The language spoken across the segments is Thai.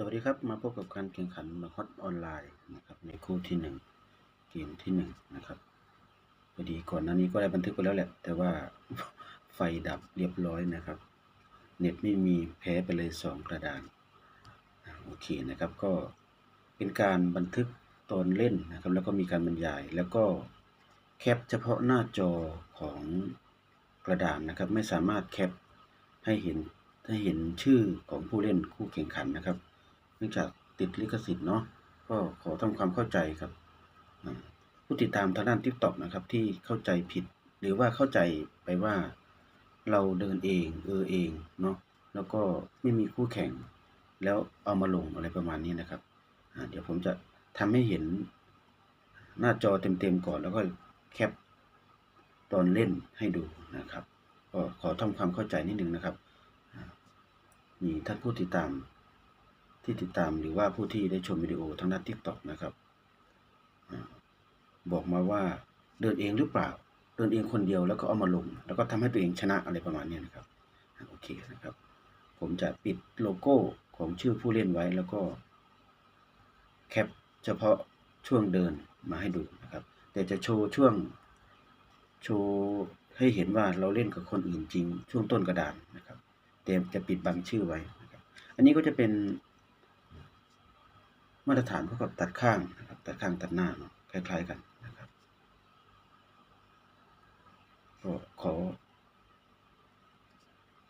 สวัสดีครับ มาพบกับการแข่งขันมาฮอตออนไลน์นะครับในคู่ที่หนึ่งเกมที่หนึ่งนะครับพอดีก่อนหน้านี้ก็ได้บันทึกไปแล้วแหละ แต่ว่าไฟดับเรียบร้อยนะครับ เน็ตไม่มีแพ้ไปเลยสองกระดานโอเคนะครับก็เป็นการบันทึกตอนเล่นนะครับ แล้วก็มีการบรรยายแล้วก็แคปเฉพาะหน้าจอของกระดานนะครับ ไม่สามารถแคปให้เห็นให้เห็นชื่อของผู้เล่นคู่แข่งขันนะครับ เนื่องจากติดลิขสิทธิ์เนาะก็ขอทำความเข้าใจครับ ผู้ติดตามทางด้าน TikTok นะครับที่เข้าใจผิด หรือว่าเข้าใจไปว่าเราเดินเองเออเองเนาะแล้วก็ไม่มีคู่แข่ง แล้วเอามาลงอะไรประมาณนี้นะครับเดี๋ยวผมจะทำให้เห็นหน้าจอเต็มๆก่อนแล้วก็แคปตอนเล่นให้ดูนะครับ ก็ขอทำความเข้าใจนิดนึงนะครับอ่ามีท่านผู้ติดตาม ที่ติดตามหรือว่าผู้ที่ได้ชมวิดีโอทางด้าน TikTok นะครับ บอกมาว่าเดินเองหรือเปล่า เดินเองคนเดียวแล้วก็เอามาลง แล้วก็ทำให้ตัวเองชนะอะไรประมาณนี้นะครับโอเคนะครับ ผมจะปิดโลโก้ของชื่อผู้เล่นไว้แล้วก็แคปเฉพาะช่วงเดินมาให้ดูนะครับ แต่จะโชว์ช่วงโชว์ให้เห็นว่าเราเล่นกับคนอื่นจริง ช่วงต้นกระดานนะครับ แต่จะปิดบังชื่อไว้นะครับ อันนี้ก็จะเป็น มาตรฐานเท่ากับตัดข้างนะครับตัดข้างตัดหน้าเนาะคล้าย ๆกันนะครับก็ขอ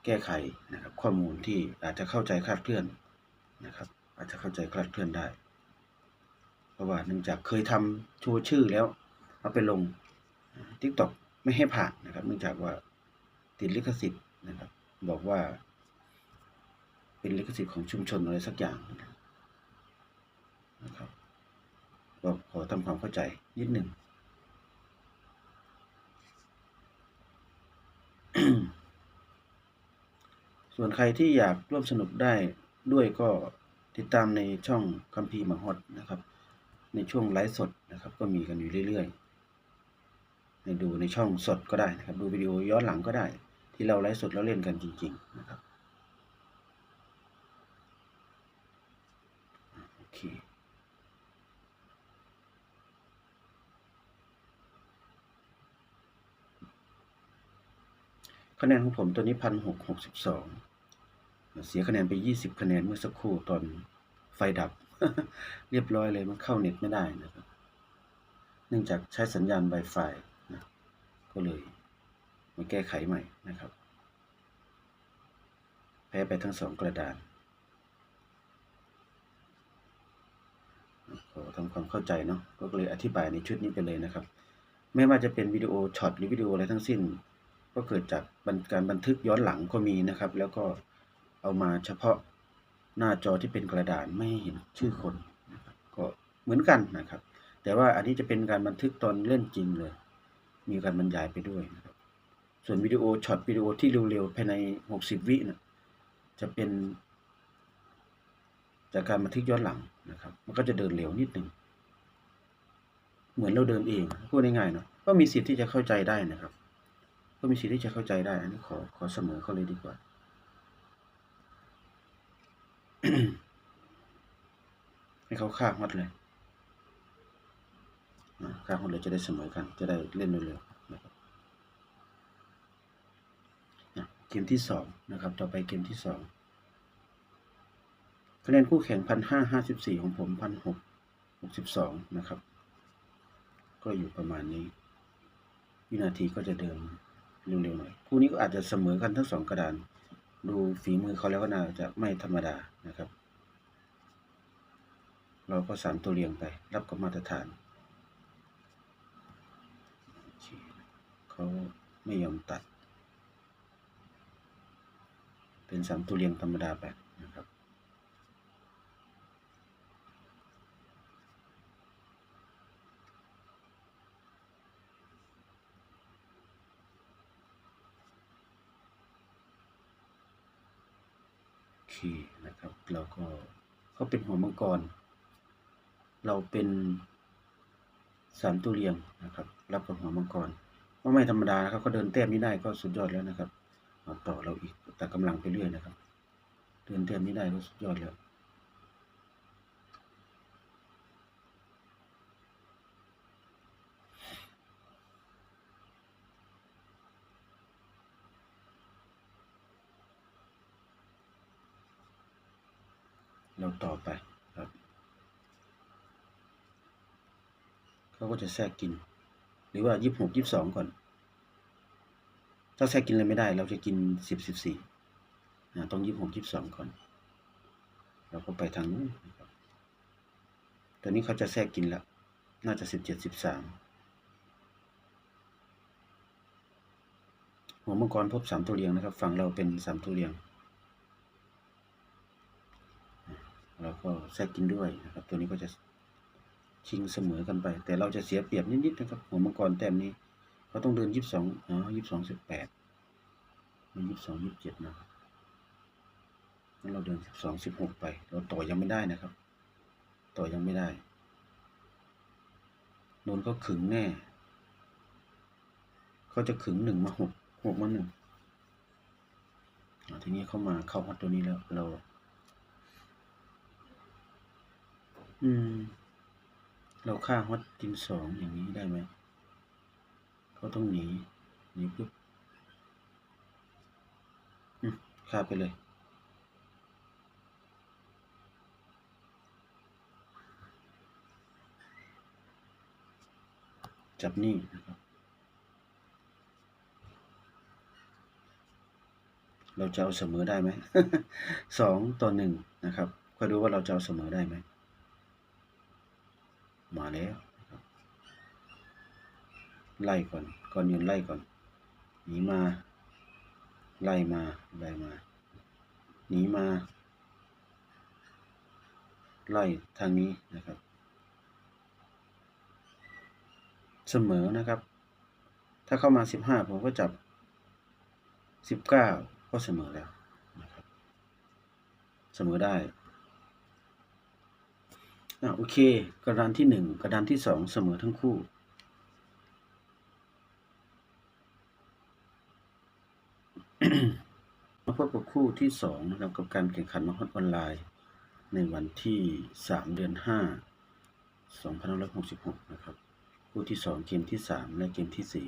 แก้ไขนะครับ ข้อมูลที่อาจจะเข้าใจคลาดเคลื่อนนะครับ อาจจะเข้าใจคลาดเคลื่อนได้ เพราะว่าเนื่องจากเคยทำโชว์ชื่อแล้ว เอาไปลง TikTok ไม่ให้ผ่านนะครับ เนื่องจากว่าติดลิขสิทธิ์นะครับ บอกว่า เป็นลิขสิทธิ์ของชุมชนอะไรสักอย่างนะ ครับก็ขอทำความเข้าใจนิดหนึ่งส่วนใครที่อยากร่วมสนุกได้ด้วยก็ติดตามในช่องคัมภีร์หมาฮอดนะครับ ในช่วงไลฟ์สดนะครับ ก็มีกันอยู่เรื่อยๆให้ดูในช่องสดก็ได้นะครับ ดูวิดีโอย้อนหลังก็ได้ ที่เราไลฟ์สดแล้วเล่นกันจริง ๆ นะครับอะโอเค คะแนนของผมตัวนี้พันหกหกสิบสองเสียคะแนนไปยี่สิบคะแนนเมื่อสักครู่ตอนไฟดับ เรียบร้อยเลยมันเข้าเน็ตไม่ได้นะครับ เนื่องจากใช้สัญญาณ Wi-Fi นะก็เลยมาแก้ไขใหม่นะครับ แพ้ไปทั้งสองกระดานขอทำความเข้าใจเนาะก็เลยอธิบายในชุดนี้ไปเลยนะครับ ไม่ว่าจะเป็นวิดีโอช็อตหรือวิดีโออะไรทั้งสิ้น ก็เกิดจากการบันทึกย้อนหลังก็มีนะครับ แล้วก็เอามาเฉพาะหน้าจอที่เป็นกระดานไม่เห็นชื่อคนนะครับก็เหมือนกันนะครับ แต่ว่าอันนี้จะเป็นการบันทึกตอนเล่นจริงเลย มีการบรรยายไปด้วยนะครับ ส่วนวิดีโอช็อตวิดีโอที่เร็วๆภายใน 60 วินะจะเป็นจากการบันทึกย้อนหลังนะครับ มันก็จะเดินเร็วนิดนึง เหมือนเราเดินเองพูดง่ายๆเนาะก็มีสิทธิ์ที่จะเข้าใจได้นะครับ ก็มีสิทธิ์ที่จะเข้าใจได้ อันนี้ขอขอเสมอเขาเลยดีกว่า ให้เขาฆ่าฮอตเลยอ่าฆ่าฮอตเลยจะได้เสมอกัน จะได้เล่นเร็วๆนะครับอะเกมที่สองนะครับ ต่อไปเกมที่สองคะแนนคู่แข่งพันห้าห้าสิบสี่ของผมพันหกหกสิบสองนะครับ ก็อยู่ประมาณนี้ วินาทีก็จะเดิน เร็วๆหน่อยคู่นี้ก็อาจจะเสมอกันทั้งสองกระดาน ดูฝีมือเขาแล้วก็น่าจะไม่ธรรมดานะครับ เราก็สามตัวเรียงไป รับกับมาตรฐานเคเขาไม่ยอมตัด เป็นสามตัวเรียงธรรมดาไปนะครับ นะครับ เราก็เขาเป็นหัวมังกร เราเป็นสามตัวเรียงนะครับ รับกับหัวมังกรก็ไม่ธรรมดานะครับเขาเดินแต้มนี้ได้ก็สุดยอดแล้วนะครับเอาต่อเราอีกแต่กำลังไปเรื่อยนะครับ เดินแต้มนี้ได้ก็สุดยอดแล้ว เราต่อไปครับเขาก็จะแทรกกิน หรือว่ายี่สิบหกยี่สิบสองก่อน ถ้าแทรกกินเลยไม่ได้ เราจะกินสิบสิบสี่ต้องยี่สิบหกยี่สิบสองก่อน เราก็ไปทางนู้นตอนนี้เขาจะแทรกกินแล้ว น่าจะสิบเจ็ดสิบสามหัวมังกรพบสามตัวเรียงนะครับ ฝั่งเราเป็นสามตัวเรียง เราก็แทรกกินด้วยนะครับ ตัวนี้ก็จะชิงเสมอกันไป แต่เราจะเสียเปรียบนิดๆนะครับหัวมังกรแต้มนี้เขาต้องเดินยี่สิบสองอ๋อยี่สิบสองสิบแปดมันยี่สิบสองยี่สิบเจ็ดนะครับงั้นเราเดินสิบสองสิบหกไป เราต่อยังไม่ได้นะครับ ต่อยังไม่ได้นนก็ขึงแน่เขาจะขึงหนึ่งมาหกหกมาหนึ่งอ่าทีนี้เข้ามาเข้าฮอตตัวนี้แล้วเรา อืม เราฆ่าฮอตกินสองอย่างนี้ได้ไหมเขาต้องหนีหนีปุ๊บอืมฆ่าไปเลย จับนี่นะครับ เราจะเอาเสมอได้ไหม สองต่อหนึ่งนะครับ ก็ดูว่าเราจะเอาเสมอได้ไหม มาแล้วไล่ก่อนก่อนยืนไล่ก่อนหนีมาไล่มาไล่มาหนีมาไล่ทางนี้นะครับ เสมอนะครับ ถ้าเข้ามาสิบห้าผมก็จับสิบเก้าก็เสมอแล้วนะครับ เสมอได้ อ่าโอเค กระดานที่หนึ่งกระดานที่สองเสมอทั้งคู่ มาพบกับคู่ที่สองนะครับกับการแข่งขันมาฮอตออนไลน์ ในวันที่สามเดือนห้าสองพันห้าร้อยหกสิบหกนะครับ คู่ที่สองเกมที่สามและเกมที่สี่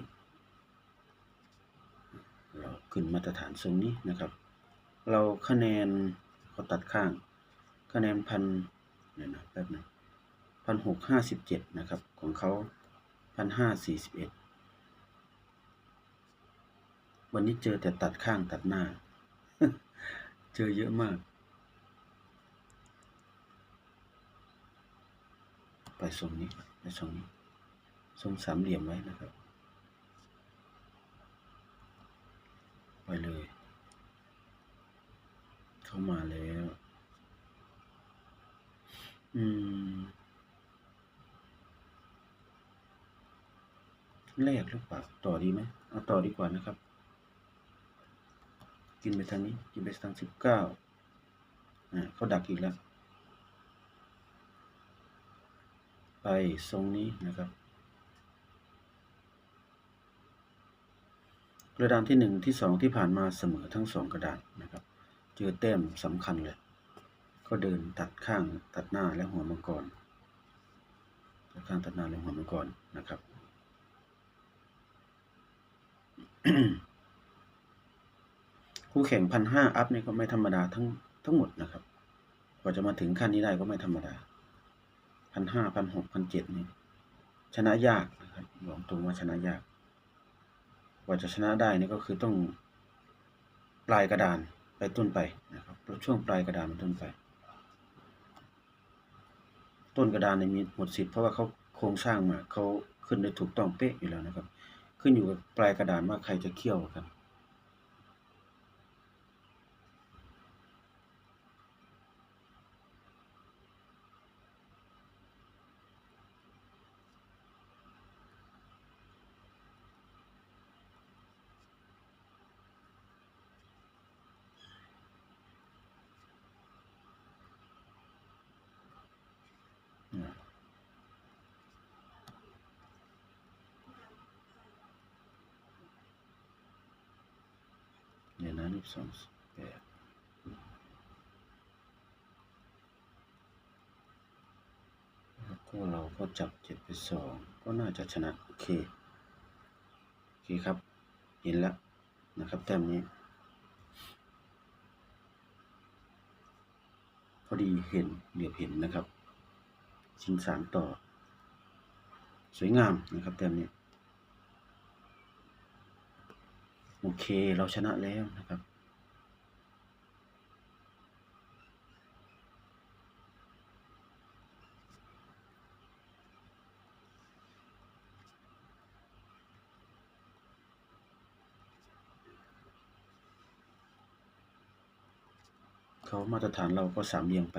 เราขึ้นมาตรฐานทรงนี้นะครับ เราคะแนนเขาตัดข้าง คะแนนพัน เนี่ยนะแป๊บนึงพันหกห้าสิบเจ็ดนะครับ ของเขาพันห้าสี่สิบเอ็ดวันนี้เจอแต่ตัดข้างตัดหน้า เจอเยอะมาก ไปทรงนี้ ไปทรงนี้ทรงสามเหลี่ยมไว้นะครับ ไปเลย เข้ามาแล้ว อืม แรกหรือเปล่าต่อดีไหมเอาต่อดีกว่านะครับ กินไปทางนี้ กินไปทางสิบเก้าอ่าเขาดักอีกแล้ว ไปทรงนี้นะครับกระดานที่หนึ่งที่สองที่ผ่านมาเสมอทั้งสองกระดานนะครับ เจอแต้มสำคัญเลย ก็เดินตัดข้างตัดหน้าและหัวมังกรตัดข้างตัดหน้าและหัวมังกรนะครับคู่แข่งพันห้าอัพนี่ก็ไม่ธรรมดาทั้งทั้งหมดนะครับกว่าจะมาถึงขั้นนี้ได้ก็ไม่ธรรมดาพันห้าพันหกพันเจ็ดนี่ชนะยากนะครับบอกตรงว่าชนะยาก กว่าจะชนะได้นี่ก็คือต้องปลายกระดานไปต้นไปนะครับช่วงปลายกระดานเป็นต้นไป ต้นกระดานในมีหมดสิทธิ์เพราะว่าเขาโครงสร้างมาเขาขึ้นได้ถูกต้องเป๊ะอยู่แล้วนะครับ ขึ้นอยู่กับปลายกระดานว่าใครจะเคี่ยวกันดี๋ ยี่สิบสองแปดแล้วก็เราก็จับเจ็ดไปสองก็น่าจะชนะโอเคโอเคครับเห็นแล้วนะครับแต้มนี้ พอดีเห็นเหลือบเห็นนะครับ ชิงสามต่อ สวยงามนะครับแต้มนี้ โอเคเราชนะแล้วนะครับ เขามาตรฐานเราก็สามเรียงไป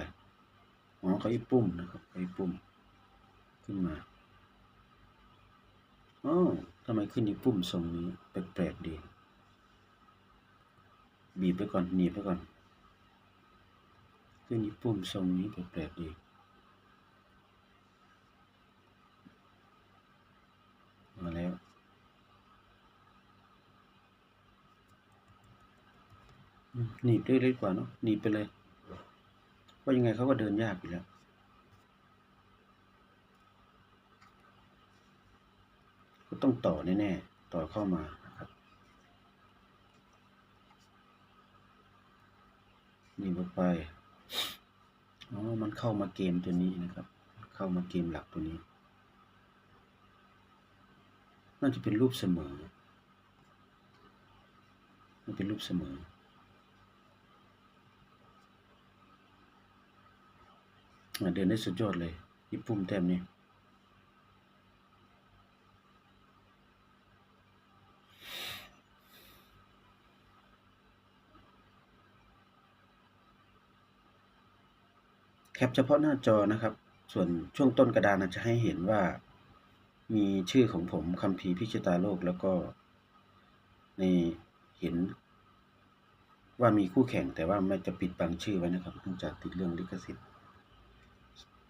อ๋อเขาอีปุ่มนะครับเขาอีปุ่ม ขึ้นมาอ๋อทำไมขึ้นอีปุ่มทรงนี้แปลกๆดี บีบไปก่อนหนีบไปก่อนขึ้นอีปุ่มทรงนี้แปลกๆดีมาแล้วหนีบเล็กๆกว่าเนาะหนีบไปเลยเพรายังไงเขาก็เดินยากอยู่แล้วก็ต้องต่อแน่ๆต่อเข้ามา นี่ลงไปอ๋อมันเข้ามาเกมตัวนี้นะครับ เข้ามาเกมหลักตัวนี้ น่าจะเป็นรูปเสมอมันเป็นรูปเสมอ เดินได้สุดยอดเลยญี่ปุ่มแต้มนี้แค ปเฉพาะหน้าจอนะครับ ส่วนช่วงต้นกระดานจจะให้เห็นว่า มีชื่อของผมคัมภีร์พิชิตาโลกแล้วก็ ในเห็น ว่ามีคู่แข่งแต่ว่าไม่จะปิดบังชื่อไว้นะครับเนื่องจากติดเรื่องลิขสิทธิ์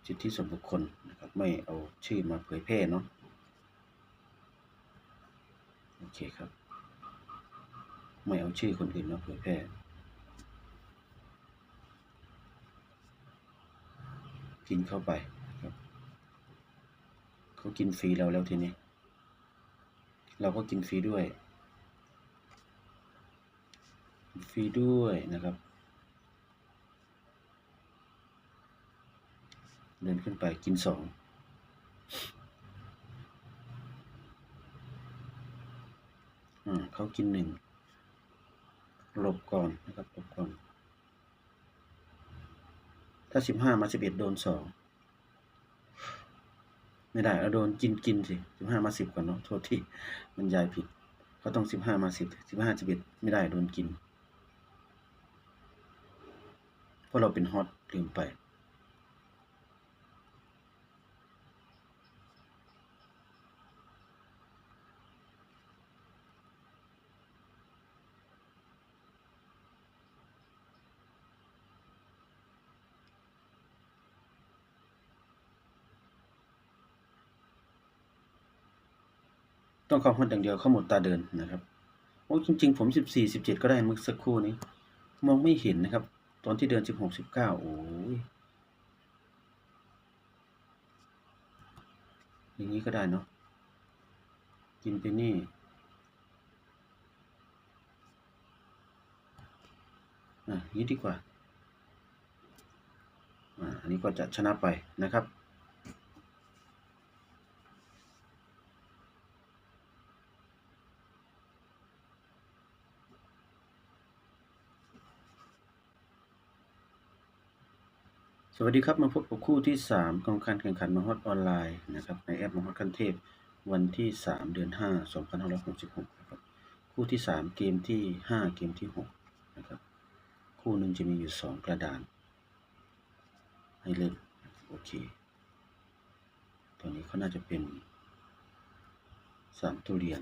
สิทธิส่วนบุคคลนะครับ ไม่เอาชื่อมาเผยแพร่เนาะโอเคครับ ไม่เอาชื่อคนอื่นมาเผยแพร่ กินเข้าไปครับเขากินฟรีเราแล้วทีนี้ เราก็กินฟรีด้วยฟรีด้วยนะครับ เดินขึ้นไปกินสองอ่าเขากินหนึ่งหลบก่อนนะครับหลบก่อน ถ้าสิบห้ามาสิบเอ็ดโดนสองไม่ได้เราโดนกินกินสิสิบห้ามาสิบก่อนเนาะโทษที่มันยายผิด ก็ต้องสิบห้ามาสิบสิบห้าสิบเอ็ดไม่ได้โดนกิน เพราะเราเป็นฮอตลืมไป ต้องเข้าฮอตอย่างเดียวเข้าหมดตาเดินนะครับโอ้จริง ๆ ผมสิบสี่สิบเจ็ดก็ได้เมื่อสักครู่นี้ มองไม่เห็นนะครับ ตอนที่เดินสิบหกสิบเก้าโอ้ยอย่างนี้ก็ได้เนาะกินไปนี่อะงนี้ดีกว่าอ่าอันนี้ก็จะชนะไปนะครับ วัสดีครับมาพบกับคู่ที่ 3 ของการแข่งขันมหอดออนไลน์นะครับในแอปมหอดคันเทพวันที่ 3 เดือน 5 2566นะครับคู่ที่ 3 เกมที่ 5 เกมที่6นะครับคู่หนึ่งจะมีอยู่ 2 กระดาน ให้เล่นโอเคตัวนี้เขาน่าจะเป็น 3 ตัวเรียน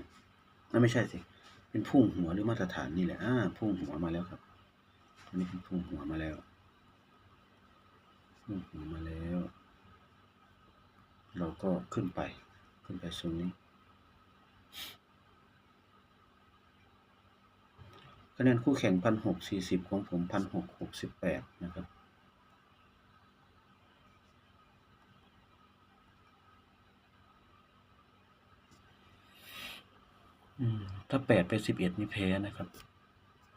อ่ไม่ใช่สิ เป็นพุ่งหัวหรือมาตรฐานนี่แหละอ่าพุ่งหัวมาแล้วครับตัวนี้เป็นพุ่งหัวมาแล้ว อืมมาแล้ว เราก็ขึ้นไป ขึ้นไปโซนนี้คะแนนคู่แข่งพันหกสี่สิบของผมพันหกหกสิบแปดนะครับถ้าแปดไปสิบเอ็ดนี่แพ้นะครับ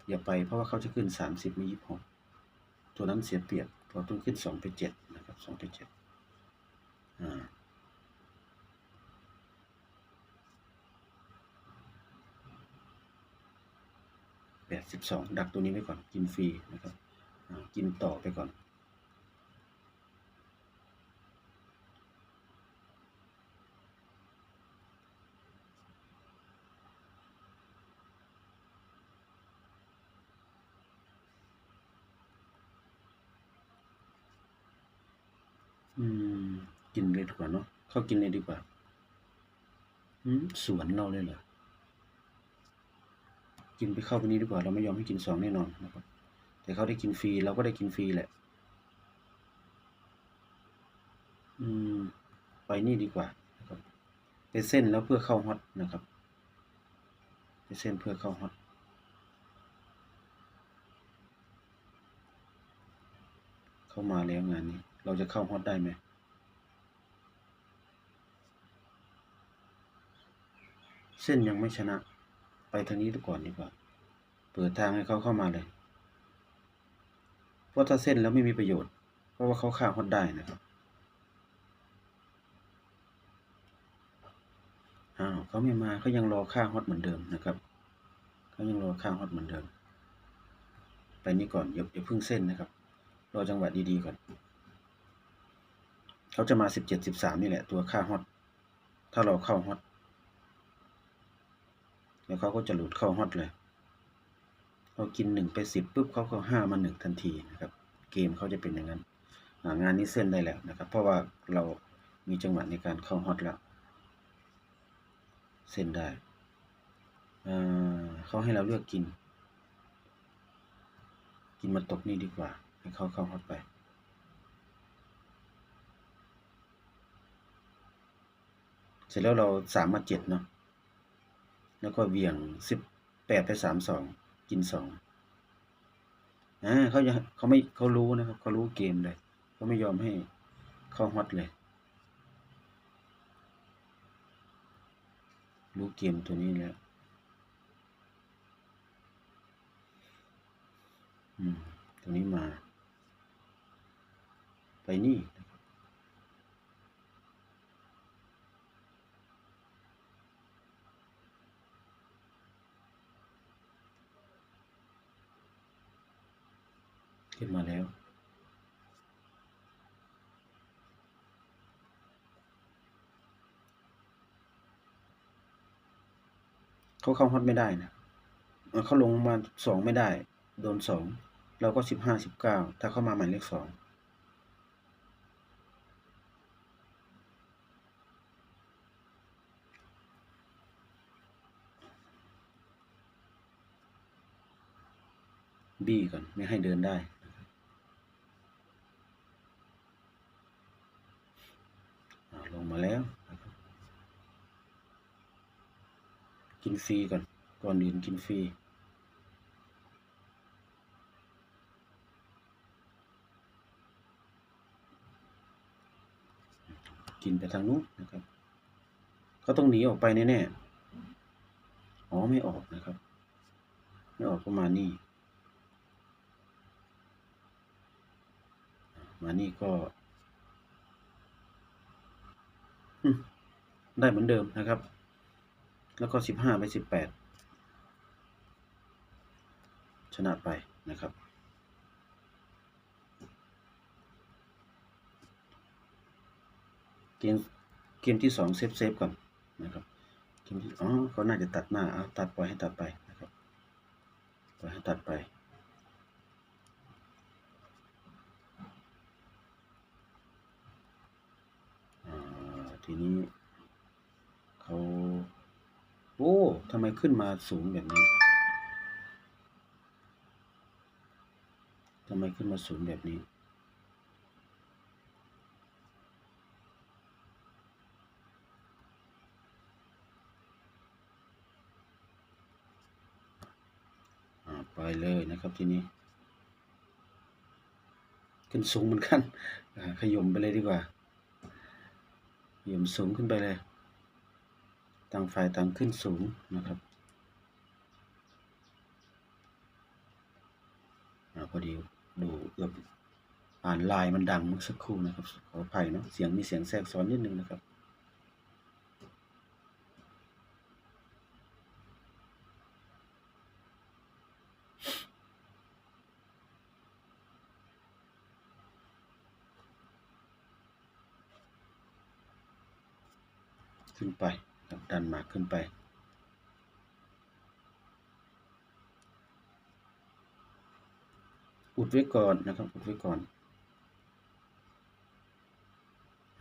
อย่าไปเพราะว่าเขาจะขึ้นสามสิบมียี่สิบหกตัวนั้นเสียเปรียบ เราต้องขึ้นสองไปเจ็ดนะครับสองไปเจ็ดอ่าแปดสิบสองดักตัวนี้ไว้ก่อนกินฟรีนะครับกินต่อไปก่อน อืม กิน เลยดีกว่าเนาะเข้ากินเลยดีกว่าสวนเราเลยเหรอกินไปเข้าไปนี้ดีกว่า เราไม่ยอมให้กินสองแน่นอนนะครับแต่เขาได้กินฟรีเราก็ได้กินฟรีแหละ อืม ไปนี่ดีกว่านะครับไปเส้นแล้วเพื่อเข้าฮอตนะครับไปเส้นเพื่อเข้าฮอตเข้ามาแล้วงานนี้ เราจะเข้าฮอตได้ไหม เส้นยังไม่ชนะ ไปทางนี้ดูก่อนดีกว่า เปิดทางให้เขาเข้ามาเลย เพราะถ้าเส้นแล้วไม่มีประโยชน์ เพราะว่าเขาฆ่าฮอตได้นะครับ อ้าวเขาไม่มาเขายังรอค่าฮอตเหมือนเดิมนะครับเขายังรอค่าฮอตเหมือนเดิม ไปนี่ก่อนอย่าอย่าพิ่งเส้นนะครับ รอจังหวะดีๆก่อน เขาจะมาสิบเจ็ดสิบสามนี่แหละตัวค่าฮอต ถ้าเราเข้าฮอต แล้วเขาก็จะหลุดเข้าฮอตเลยเรากินหนึ่งไปสิบปุ๊บเขาก็ห้ามาหนึ่งทันทีนะครับ เกมเขาจะเป็นอย่างนั้นงานนี้เส้นได้แล้วนะครับ เพราะว่าเรามีจังหวะในการเข้าฮอตแล้ว เส้นได้เขาให้เราเลือกกิน กินมาตกนี่ดีกว่า ให้เขาเข้าฮอตไปเสร็จแล้วเราสามมาเจ็ดเนาะ แล้วก็เวียงสิบแปดไปสามสองกินสองอ่าเขาจะเขาไม่เขารู้นะครับเขารู้เกมเลยเขาไม่ยอมให้เข้าฮอตเลยรู้เกมตัวนี้แล้วอืมตัวนี้มา ไปนี่นะครับ ขึ้นมาแล้ว เขาเข้าฮอตไม่ได้นะเขาลงมาสองไม่ได้ โดนสองเราก็สิบห้าสิบเก้าถ้าเข้ามาหมายเลขสองบี้ก่อน ไม่ให้เดินได้นะครับ อ่าลงมาแล้วนะครับ กินฟรีก่อน ก่อนอื่นกินฟรีกินไปทางนู้นนะครับเขาต้องหนีออกไปแน่ๆ อ๋อไม่ออกนะครับ ไม่ออกก็มานี่ มานี่ก็อืม ได้เหมือนเดิมนะครับ แล้วก็สิบห้าไปสิบแปดชนะไปนะครับ เกมเกมที่สองเซฟเซฟก่อนนะครับเกมที่อ๋อเขาน่าจะตัดหน้าเอาตัดปล่อยให้ตัดไปนะครับปล่อยให้ตัดไป อ่า ทีนี้เขาโอ้ทำไมขึ้นมาสูงแบบนี้ทำไมขึ้นมาสูงแบบนี้อ่าไปเลยนะครับทีนี้ ขึ้นสูงเหมือนกันขยมไปเลยดีกว่า ขยมสูงขึ้นไปเลย ต่างฝ่ายต่างขึ้นสูงนะครับอ่าพอดีดูเอือบอ่านลายมันดังเมื่อสักครู่นะครับ ขออภัยเนาะเสียงมีเสียงแทรกซ้อนนิดนึงนะครับ ขึ้นไปครับดันหมาก ขึ้นไป อุดไว้ก่อนนะครับ อุดไว้ก่อน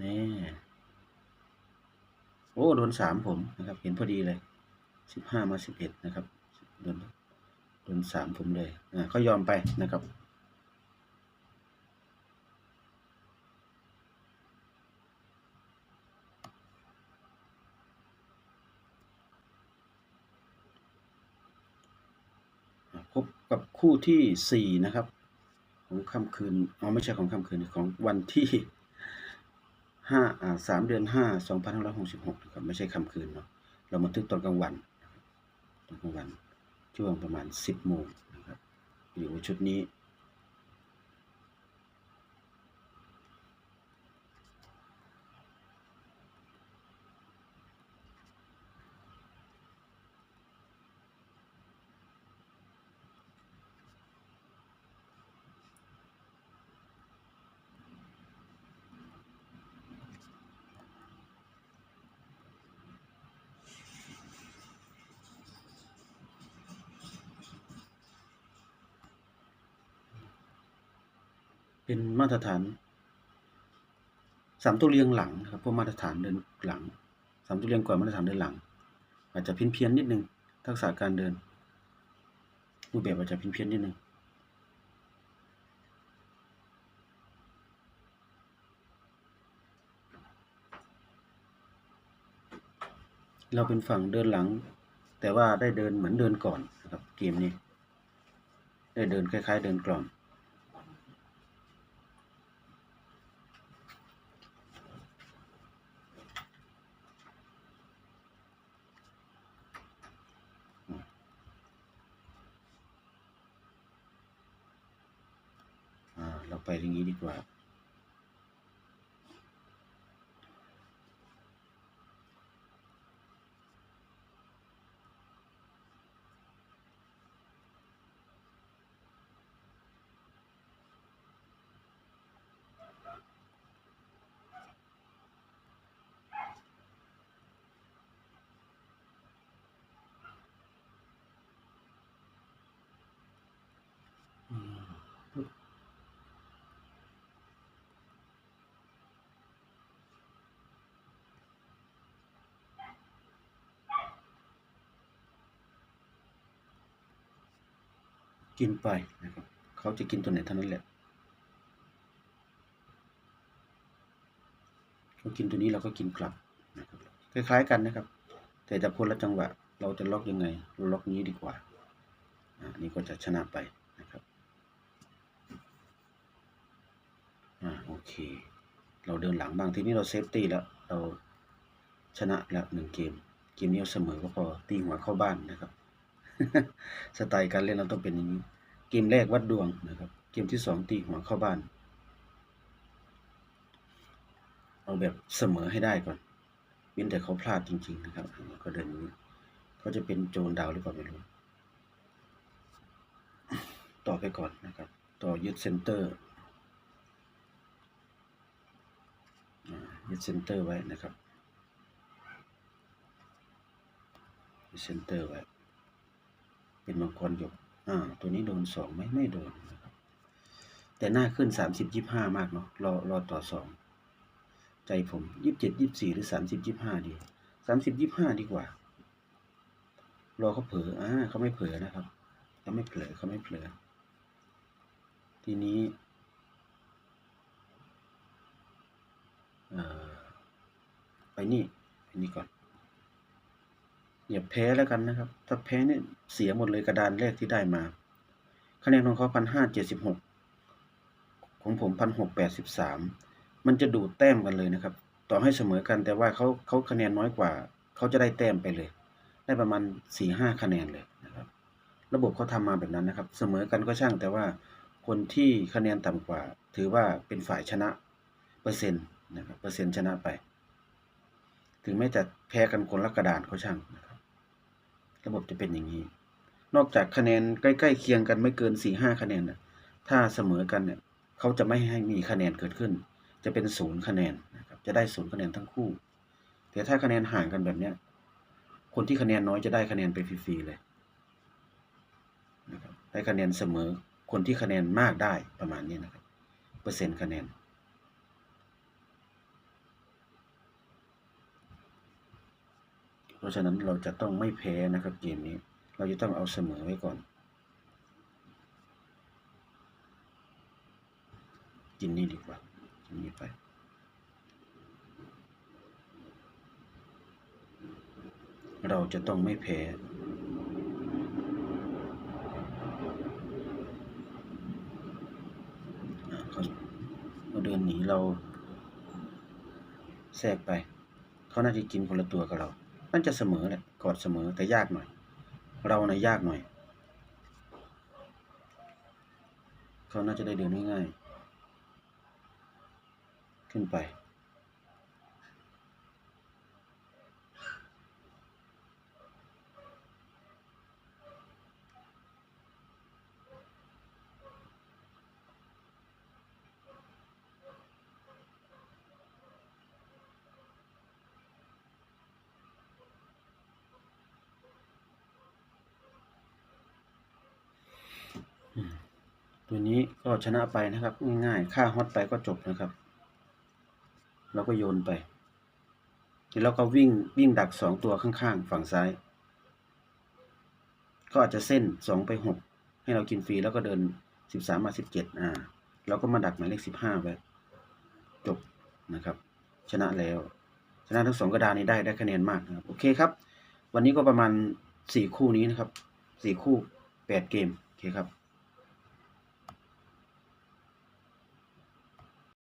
นี่โอ้โดนสามผมนะครับ เห็นพอดีเลยสิบห้ามาสิบเอ็ดนะครับโดนโดนสามผมเลยอ่าก็ยอมไปนะครับ พบกับ คู่ที่สี่นะครับ ของค่ำคืนอ๋อไม่ใช่ของค่ำคืนของวันที่ห้าอ่าสามเดือนห้าสองพันห้าร้อยหกสิบหกนะครับไม่ใช่ค่ำคืนเนาะเราบันทึกตอนกลางวันตอนกลางวันช่วงประมาณสิบโมงนะครับอยู่ชุดนี้ เป็นมาตรฐานสามตัวเรียงหลังครับเพราะมาตรฐานเดินหลังสามตัวเรียงก่อนมาตรฐานเดินหลัง อาจจะเพี้ยนเพียนนิดนึงทักษะการเดิน รูปแบบอาจจะเพี้ยนเพียนนิดนึงเราเป็นฝั่งเดินหลัง แต่ว่าได้เดินเหมือนเดินก่อนนะครับเกมนี้ ได้เดินคล้าย ๆ เดินกล่อนอ่า กินไปนะครับ เขาจะกินตัวไหนเท่านั้นแหละเขากินตัวนี้เราก็กินกลับนะครับคล้ายๆกันนะครับ แต่จะคนละจังหวะ เราจะล็อกยังไงเราล็อกนี้ดีกว่าอ่านี่ก็จะชนะไปนะครับอ่าโอเค เราเดินหลังบ้างทีนี้เราเซฟตี้แล้วเราชนะแล้วหนึ่งเกม เกมนี้เอาเสมอก็พอตีหัวเข้าบ้านนะครับ สไตล์การเล่นเราต้องเป็นอย่างนี้ เกมแรกวัดดวงนะครับ เกมที่สองตีหัวเข้าบ้าน เอาแบบเสมอให้ได้ก่อนเว้นแต่เขาพลาดจริง ๆ นะครับ ก็เดินนี้เขาจะเป็นโจรดาวหรือเปล่าไม่รู้ ต่อไปก่อนนะครับ ต่อยึดเซนเตอร์ยึดเซนเตอร์ไว้นะครับยึดเซนเตอร์ไว้ เป็นมังกรหยกอ่าตัวนี้โดนสองไหมไม่โดนนะครับแต่หน้าขึ้นสามสิบยี่ห้ามากเนาะรอรอต่อสองใจผมยี่สิบเจ็ดยี่สิบสี่หรือสามสิบยี่ห้าดีสามสิบยี่ห้าดีกว่า รอเขาเผลออ่าเขาไม่เผลอนะครับเขาไม่เผลอเขาไม่เผลอทีนี้อ่อไปนี่ไปนี่ก่อน อย่าแพ้แล้วกันนะครับ ถ้าแพ้เนี่ยเสียหมดเลยกระดานแรกที่ได้มา คะแนนของเขาพันห้าเจ็ดสิบหกของผมพันหกแปดสิบสามมันจะดูดแต้มกันเลยนะครับ ต่อให้เสมอกันแต่ว่าเขาเขาคะแนนน้อยกว่า เขาจะได้แต้มไปเลย ได้ประมาณสี่ห้าคะแนนเลยนะครับ ระบบเขาทำมาแบบนั้นนะครับ เสมอกันก็ช่างแต่ว่าคนที่คะแนนต่ำกว่า ถือว่าเป็นฝ่ายชนะเปอร์เซ็นต์นะครับเปอร์เซ็นต์ชนะไป ถึงแม้จะแพ้กันคนละกระดานก็ช่างนะครับ ระบบจะเป็นอย่างนี้ นอกจากคะแนนใกล้ๆเคียงกันไม่เกินสี่ห้าคะแนนนะถ้าเสมอกันเนี่ยเขาจะไม่ให้มีคะแนนเกิดขึ้น จะเป็นศูนย์คะแนนนะครับจะได้ศูนย์คะแนนทั้งคู่ แต่ถ้าคะแนนห่างกันแบบเนี้ยคนที่คะแนนน้อยจะได้คะแนนไปฟรีๆเลยนะครับได้คะแนนเสมอคนที่คะแนนมากได้ประมาณนี้นะครับ เปอร์เซ็นต์คะแนน เพราะฉะนั้นเราจะต้องไม่แพ้นะครับเกมนี้ เราจะต้องเอาเสมอไว้ก่อน กินนี่ดีกว่ากินนี่ไปเราจะต้องไม่แพ้ เขาเขาเดินหนีเราแทรกไป เขาน่าจะกินคนละตัวกับเรา นั่นจะเสมอแหละกอดเสมอแต่ยากหน่อย เรานะยากหน่อย เขาน่าจะได้เดินง่ายๆขึ้นไป ตัวนี้ก็ชนะไปนะครับง่ายๆค่าฮอตไปก็จบนะครับ เราก็โยนไปแล้วก็วิ่งวิ่งดักสองตัวข้างๆ ฝั่งซ้าย ก็อาจจะเส้นสองไปหกให้เรากินฟรีแล้วก็เดินสิบสามมาสิบเจ็ดอ่าเราก็มาดักหมายเลขสิบห้าไว้จบนะครับ ชนะแล้ว ชนะทั้งสองกระดานนี้ได้ได้คะแนนมากนะครับ โอเคครับ วันนี้ก็ประมาณสี่คู่นี้นะครับสี่คู่แปดเกม โอเคครับ